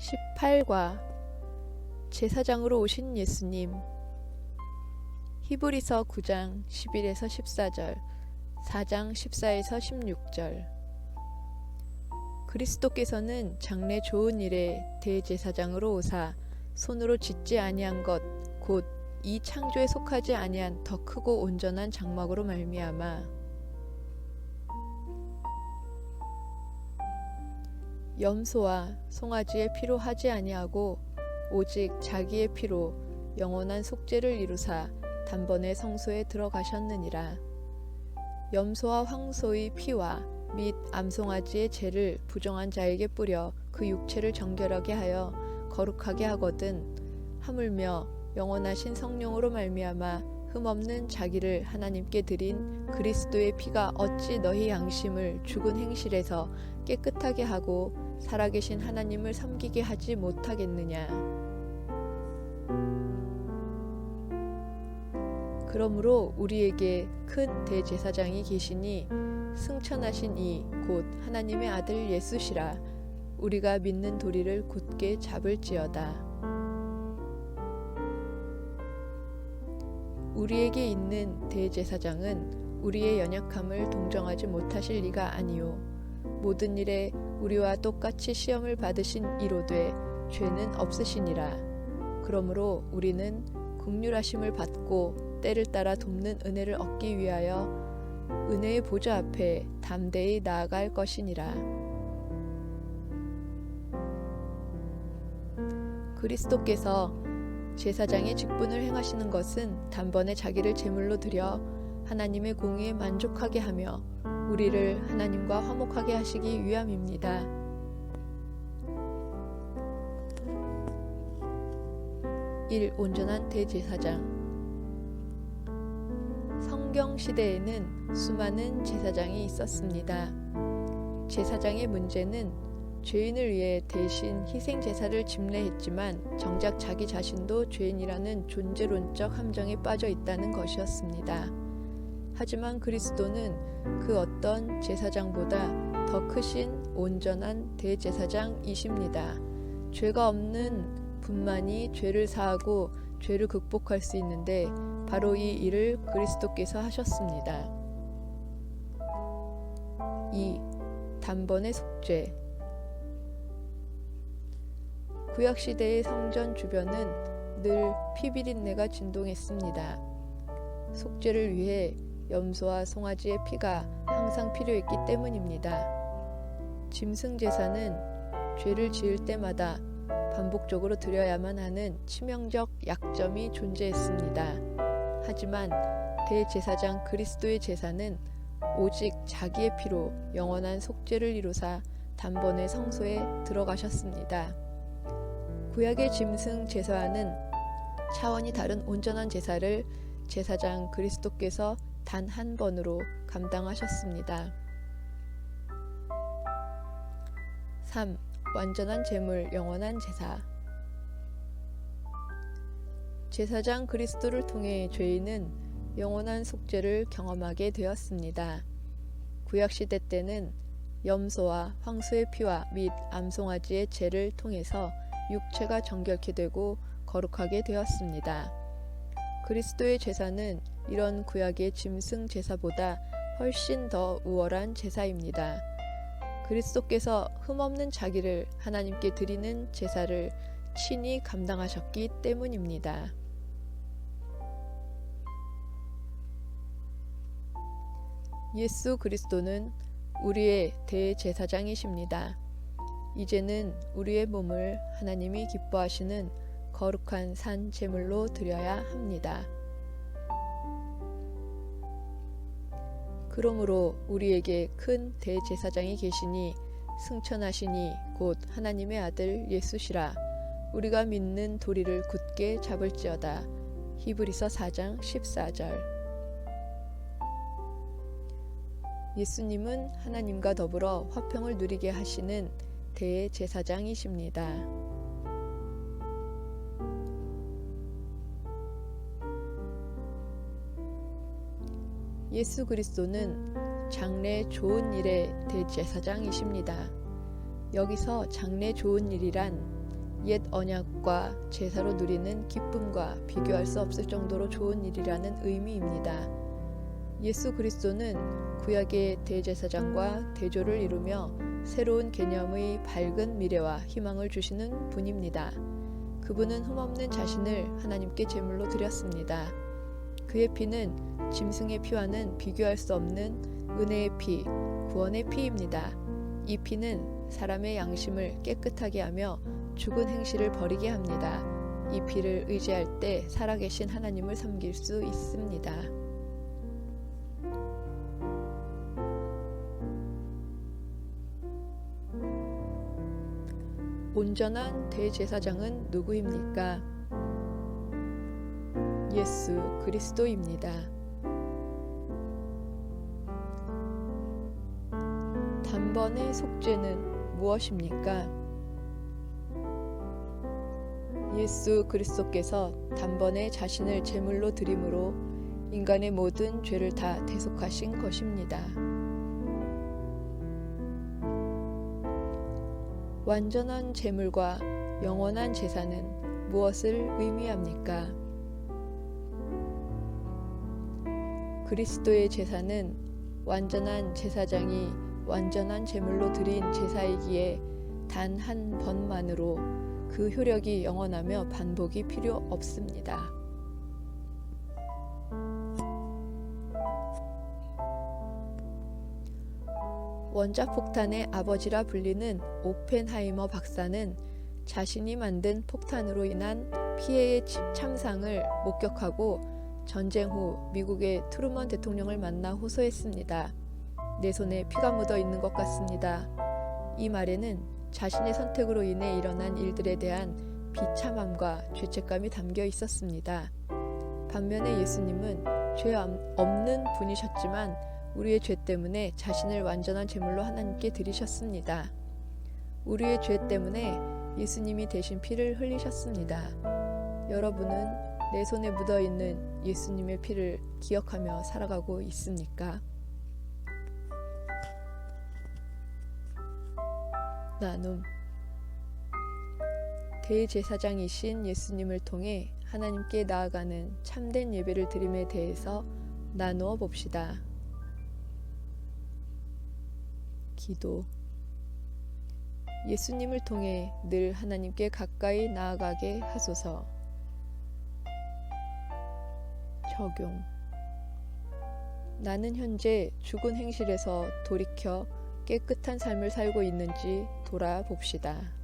18과 제사장으로 오신 예수님 히브리서 9장 11에서 14절 4장 14에서 16절. 그리스도께서는 장래 좋은 일에 대제사장으로 오사 손으로 짓지 아니한 것 곧 이 창조에 속하지 아니한 더 크고 온전한 장막으로 말미암아 염소와 송아지의 피로 하지 아니하고 오직 자기의 피로 영원한 속죄를 이루사 단번에 성소에 들어가셨느니라. 염소와 황소의 피와 및 암송아지의 죄를 부정한 자에게 뿌려 그 육체를 정결하게 하여 거룩하게 하거든 하물며 영원하신 성령으로 말미암아 흠없는 자기를 하나님께 드린 그리스도의 피가 어찌 너희 양심을 죽은 행실에서 깨끗하게 하고 살아계신 하나님을 섬기게 하지 못하겠느냐. 그러므로 우리에게 큰 대제사장이 계시니 승천하신 이 곧 하나님의 아들 예수시라 우리가 믿는 도리를 굳게 잡을지어다. 우리에게 있는 대제사장은 우리의 연약함을 동정하지 못하실 리가 아니요 모든 일에 우리와 똑같이 시험을 받으신 이로되 죄는 없으시니라. 그러므로 우리는 국률하심을 받고 때를 따라 돕는 은혜를 얻기 위하여 은혜의 보좌 앞에 담대히 나아갈 것이니라. 그리스도께서 제사장의 직분을 행하시는 것은 단번에 자기를 제물로 드려 하나님의 공의에 만족하게 하며 우리를 하나님과 화목하게 하시기 위함입니다. 일 온전한 대제사장 성경 시대에는 수많은 제사장이 있었습니다. 제사장의 문제는 죄인을 위해 대신 희생 제사를 집례했지만 정작 자기 자신도 죄인이라는 존재론적 함정에 빠져 있다는 것이었습니다. 하지만 그리스도는 그 어떤 제사장보다 더 크신 온전한 대제사장이십니다. 죄가 없는 분만이 죄를 사하고 죄를 극복할 수 있는데 바로 이 일을 그리스도께서 하셨습니다. 2. 단번의 속죄 구약 시대의 성전 주변은 늘 피비린내가 진동했습니다. 속죄를 위해 염소와 송아지의 피가 항상 필요했기 때문입니다. 짐승 제사는 죄를 지을 때마다 반복적으로 드려야만 하는 치명적 약점이 존재했습니다. 하지만 대제사장 그리스도의 제사는 오직 자기의 피로 영원한 속죄를 이루사 단번에 성소에 들어가셨습니다. 구약의 짐승 제사와는 차원이 다른 온전한 제사를 제사장 그리스도께서 단 한 번으로 감당하셨습니다. 3. 완전한 제물 영원한 제사 제사장 그리스도를 통해 죄인은 영원한 속죄를 경험하게 되었습니다. 구약 시대 때는 염소와 황소의 피와 및 암송아지의 죄를 통해서 육체가 정결케 되고 거룩하게 되었습니다. 그리스도의 제사는 이런 구약의 짐승 제사보다 훨씬 더 우월한 제사입니다. 그리스도께서 흠없는 자기를 하나님께 드리는 제사를 친히 감당하셨기 때문입니다. 예수 그리스도는 우리의 대제사장이십니다. 이제는 우리의 몸을 하나님이 기뻐하시는 거룩한 산 제물로 드려야 합니다. 그러므로 우리에게 큰 대제사장이 계시니 승천하시니 곧 하나님의 아들 예수시라 우리가 믿는 도리를 굳게 잡을지어다. 히브리서 4장 14절 예수님은 하나님과 더불어 화평을 누리게 하시는 대제사장이십니다. 예수 그리스도는 장래 좋은 일의 대제사장이십니다. 여기서 장래 좋은 일이란 옛 언약과 제사로 누리는 기쁨과 비교할 수 없을 정도로 좋은 일이라는 의미입니다. 예수 그리스도는 구약의 대제사장과 대조를 이루며 새로운 개념의 밝은 미래와 희망을 주시는 분입니다. 그분은 흠없는 자신을 하나님께 제물로 드렸습니다. 그의 피는 짐승의 피와는 비교할 수 없는 은혜의 피, 구원의 피입니다. 이 피는 사람의 양심을 깨끗하게 하며 죽은 행실을 버리게 합니다. 이 피를 의지할 때 살아계신 하나님을 섬길 수 있습니다. 온전한 대제사장은 누구입니까? 예수 그리스도입니다. 단번의 속죄는 무엇입니까? 예수 그리스도께서 단번에 자신을 제물로 드림으로 인간의 모든 죄를 다 대속하신 것입니다. 완전한 제물과 영원한 제사는 무엇을 의미합니까? 그리스도의 제사는 완전한 제사장이 완전한 제물로 드린 제사이기에 단 한 번만으로 그 효력이 영원하며 반복이 필요 없습니다. 원자폭탄의 아버지라 불리는 오펜하이머 박사는 자신이 만든 폭탄으로 인한 피해의 참상을 목격하고 전쟁 후 미국의 트루먼 대통령을 만나 호소했습니다. 내 손에 피가 묻어 있는 것 같습니다. 이 말에는 자신의 선택으로 인해 일어난 일들에 대한 비참함과 죄책감이 담겨 있었습니다. 반면에 예수님은 죄 없는 분이셨지만 우리의 죄 때문에 자신을 완전한 제물로 하나님께 드리셨습니다. 우리의 죄 때문에 예수님이 대신 피를 흘리셨습니다. 여러분은 내 손에 묻어 있는 예수님의 피를 기억하며 살아가고 있습니까? 나눔 대제사장이신 예수님을 통해 하나님께 나아가는 참된 예배를 드림에 대해서 나누어 봅시다. 기도 예수님을 통해 늘 하나님께 가까이 나아가게 하소서. 적용 나는 현재 죽은 행실에서 돌이켜 깨끗한 삶을 살고 있는지 돌아봅시다.